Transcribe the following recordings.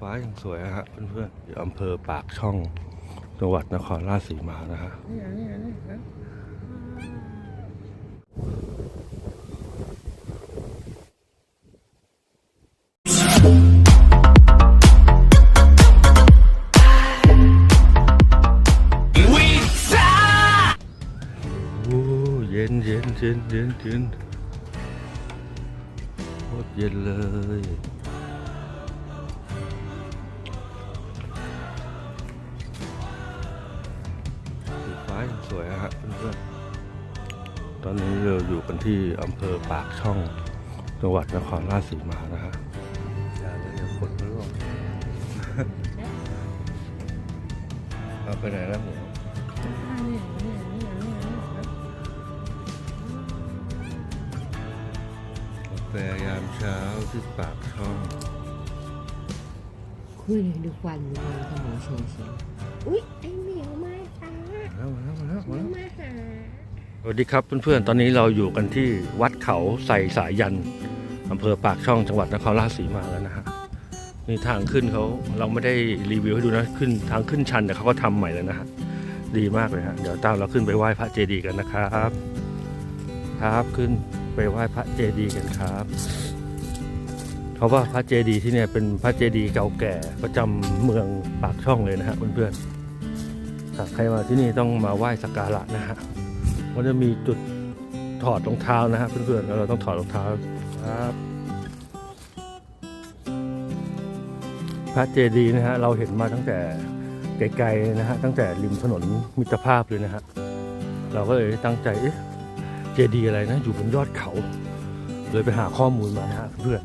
ฟ้าอย่างสวยอะฮะเพื่อนๆอยู่อำเภอปากช่องจังหวัดนครราชสีมานะฮะเย็นเย็นเย็นเย็นเย็นโคตรเย็นเลย สวยอะฮะเพื่อนๆตอนนี้เราอยู่กันที่อำเภอปากช่องจังหวัดนครราชสีมานะฮะอย่าเลยเดี๋ยวฝนร่วงเอาไปไหนแล้วหมูกาแฟยามเช้าที่ปากช่อง คุยดูควันดูควันขโมยโชว์เชียวอุ๊ยไอ สวัสดีครับเพื่อนๆ ตอนนี้เราอยู่กันที่วัดเขาใส่สายยันอำเภอปากช่องจังหวัดนครราชสีมาแล้วนะฮะนี่ทางขึ้นเขาเราไม่ได้รีวิวให้ดูนะขึ้นทางขึ้นชันแต่เขาก็ทำใหม่แล้วนะฮะดีมากเลยฮะเดี๋ยวตามเราขึ้นไปไหว้พระเจดีย์กันนะครับ ครับขึ้นไปไหว้พระเจดีย์กันครับ เพราะว่าพระเจดีย์ที่เนี่ยเป็นพระเจดีย์เก่าแก่ประจำเมืองปากช่องเลยนะฮะเพื่อนๆใครมาที่นี่ต้องมาไหว้สักการะนะฮะ มันจะมีจุดถอดรองเท้านะฮะเพื่อนๆแล้วเราต้องถอดรองเท้าครับพระเจดีย์นะฮะเราเห็นมาตั้งแต่ไกลๆนะฮะตั้งแต่ริมถนนมิตรภาพเลยนะฮะเราก็เลยตั้งใจเอ๊ะเจดีย์อะไรนะอยู่บนยอดเขา เลยไปหาข้อมูลมานะฮะเพื่อน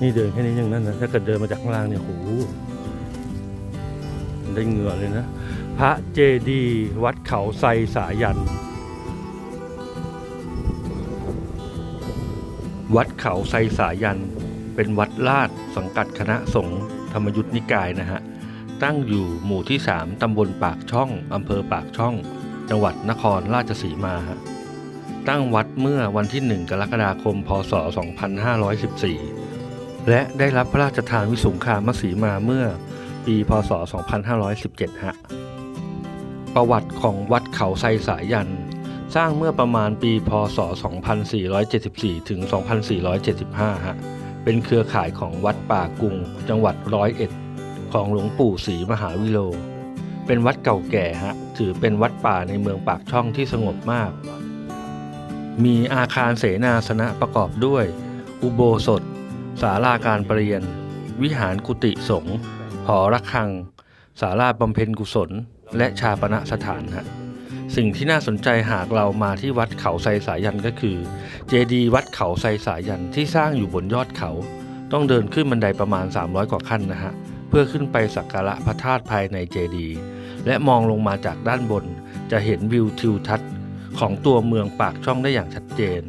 นี่เดินแค่นี้ยังนั่นนะถ้าเกิดเดินมาจากข้างล่างเนี่ยโหได้เหงื่อเลยนะ พระเจดีย์วัดเขาไซสายัน วัดเขาไซสายัน เป็นวัดลาดสังกัดคณะสงฆ์ธรรมยุทธนิกายนะฮะ ตั้งอยู่หมู่ที่ 3 ตำบลปากช่อง อำเภอปากช่อง จังหวัดนครราชสีมาฮะตั้งวัดเมื่อวันที่ 1 กรกฎาคม พศ 2514 และได้รับพระราชทานวิสุงคามสีมาเมื่อปีพศ 2517 ฮะ ประวัติของวัดเขาไซสายัน สร้างเมื่อประมาณปีพศ 2474 ถึง 2475 ฮะ เป็นเครือข่ายของวัดป่ากุง จังหวัดร้อยเอ็ด ของหลวงปู่ศรีมหาวิโล เป็นวัดเก่าแก่ฮะ ถือเป็นวัดป่าในเมืองปากช่องที่สงบมาก มีอาคารเสนาสนะประกอบด้วย อุโบสถ ศาลาการประเรียน วิหารกุฏิสงฆ์หอระฆังศาลาบำเพ็ญกุศล และชาปณสถานฮะสิ่งที่น่าสนใจหากเรามาที่วัดเขาไซสายันก็คือ เจดีย์วัดเขาไซสายันที่สร้างอยู่บนยอดเขา ต้องเดินขึ้นบันไดประมาณ 300 กว่าขั้นนะฮะเพื่อขึ้นไปสักการะพระธาตุภายในเจดีย์และมองลงมาจากด้านบน จะเห็นวิวทิวทัศน์ของตัวเมืองปากช่องได้อย่างชัดเจน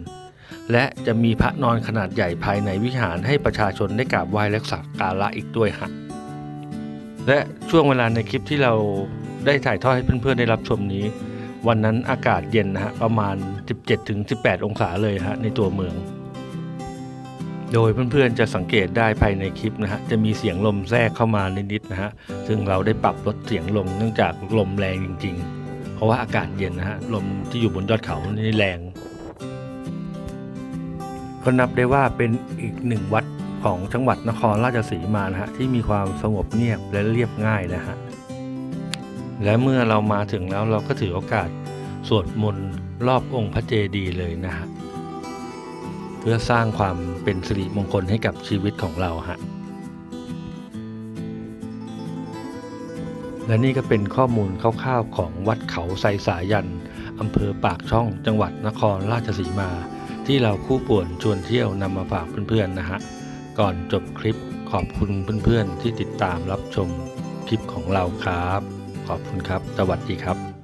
และจะมีพระนอนขนาดใหญ่ภายในวิหารให้ประชาชนได้กราบไหว้และสักการะอีกด้วยฮะและช่วงเวลาในคลิปที่เราได้ถ่ายทอดให้เพื่อนๆได้รับชมนี้ วันนั้นอากาศเย็นนะฮะประมาณ 17-18 องศาเลยฮะในตัวเมือง โดยเพื่อนๆจะสังเกตได้ภายในคลิปนะฮะจะมีเสียงลมแทรกเข้ามานิดๆนะฮะซึ่งเราได้ปรับลดเสียงลงเนื่องจากลมแรงจริง ๆ เพราะว่าอากาศเย็นนะฮะลมที่อยู่บนยอดเขานี่แรง ก็นับได้ว่าเป็นอีกหนึ่งวัดของจังหวัดนครราชสีมานะฮะที่มีความสงบเงียบและเรียบง่ายนะฮะและเมื่อเรามาถึงแล้วเราก็ถือโอกาสสวดมนต์รอบองค์พระเจดีย์เลยนะฮะเพื่อสร้างความเป็นสิริมงคลให้กับชีวิตของเราฮะและนี่ก็เป็นข้อมูลคร่าวๆของวัดเขาไซสายันอำเภอปากช่องจังหวัดนครราชสีมา ที่เราคู่ป่วนชวนเที่ยวนำมาฝากเพื่อนๆนะฮะ ก่อนจบคลิปขอบคุณเพื่อนๆที่ติดตามรับชมคลิปของเราครับ ขอบคุณครับ สวัสดีครับ